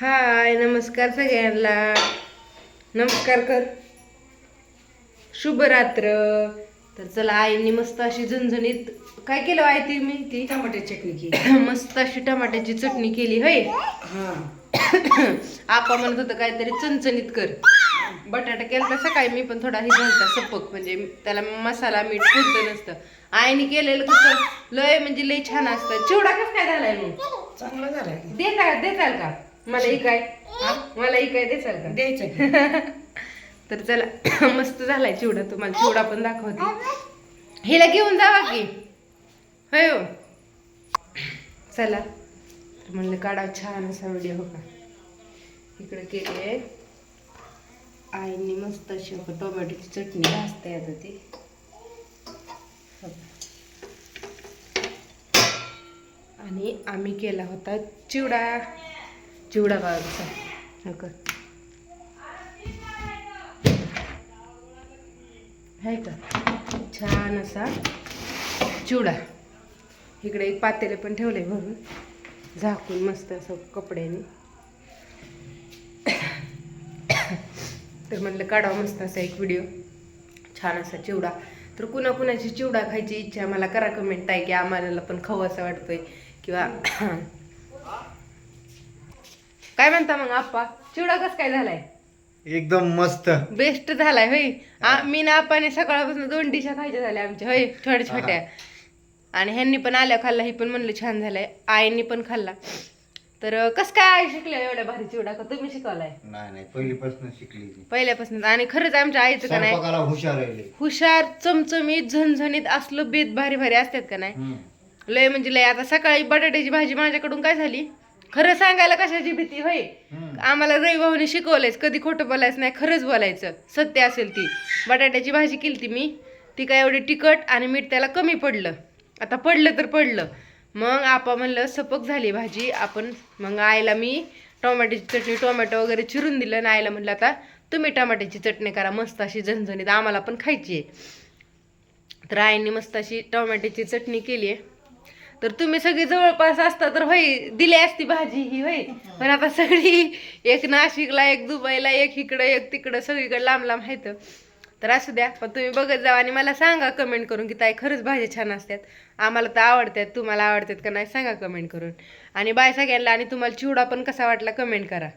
हाय नमस्कार सगळ्यांना. नमस्कार कर. शुभरात्र. तर चला आईने मस्त अशी झणझणीत काय केलं आई ती मी ती? टमाटे चटणी केली. मस्त अशी टमाट्याची चटणी केली होय? हा. आपा म्हणत होतं काहीतरी चणचणीत कर. बटाटा केला तर सकाळी मी पण थोडा हे घालता सपक म्हणजे त्याला मसाला मीठ पुरतं नसतं. आईने केलेलं कसं लय म्हणजे लय छान असतं. चिवडा कसं काय झालाय मग? चांगला झाला देता देताल का? मला ही काय? मला ही काय देसाल का? द्यायचं. तर चला मस्त झालाय चिवडा. तुम्हाला चिवडा पण दाखवते. हिला घेऊन जावा की. होय हो. चला. तर म्हणलं काढा छान असा व्हिडिओ हो का? इकडे केली आईने मस्त अशी टोमॅटोची चटणी भाजते आता ती. आणि आम्ही केला होता चिवडा. चिवडा बघा कसा आहे का छान असा चिवडा. इकडे एक पातेले पण ठेवले भरून झाकून मस्त असं कपड्याने. तर म्हणलं काढावं मस्त असा एक व्हिडिओ छान असा चिवडा. तर कुणा कुणाची चिवडा खायची इच्छा मला करा कमेंट आहे की आम्हाला पण खाऊ असं वाटतोय. किंवा काय म्हणता मग आप्पा? चिवडा कसं काय झालाय? एकदम मस्त. बेस्ट झालाय होय. आ- मी ना आपाने सकाळपासून दोन डिशा खायच्या झाल्या आमच्या होय छोट्या छोट्या. आणि ह्यांनी पण आल्या खाल्ला ही पण म्हणलं छान झालाय. आईनी पण खाल्ला. तर कस काय आई शिकल्या एवढ्या भारी चिवडा? का तुम्ही शिकवलाय? नाही नाही पहिलीपासून शिकली ती. पहिल्यापासून. आणि खरंच आमच्या आईचं का नाही? स्वयंपाकाला हुशार आहे हुशार चमचमीत झणझणीत असलं बेत भारी भारी असतात का नाही? हम्म. लय म्हणजे लय. आता सकाळी बटाट्याची भाजी माझ्याकडून काय झाली? खरं सांगायला कशाची भीती होय. आम्हाला रवी भाऊनी शिकवलंयच कधी खोटं बोलायचं नाही खरंच बोलायचं. सत्य असेल ती. बटाट्याची भाजी केली ती मी. ती काय एवढी तिखट आणि मीठ त्याला कमी पडलं. आता पडलं तर पडलं. मग आपा म्हणलं सपक झाली भाजी. आपण मग आईला मी टोमॅटोची चटणी टोमॅटो वगैरे चिरून दिलं आणि आईला म्हणलं आता तुम्ही टमाट्याची चटणी करा. मस्त अशी झणझणीत आम्हाला पण खायची आहे. तर आईने मस्त अशी टोमॅटोची चटणी केली आहे. तर तुम्ही सगळी जवळपास असता तर होय दिली असती भाजी ही होय. पण आता सगळी एक नाशिकला एक दुबईला एक इकडं एक तिकडं सगळीकडे लांब लांब आहेत. तर असू द्या पण तुम्ही बघत जा आणि मला सांगा कमेंट करून की ताई खरंच भाज्या छान असतात. आम्हाला तर आवडतात तुम्हाला आवडतात का नाही सांगा कमेंट करून. आणि बाय सगळ्यांना आणि तुम्हाला चिवडा पण कसा वाटला कमेंट करा.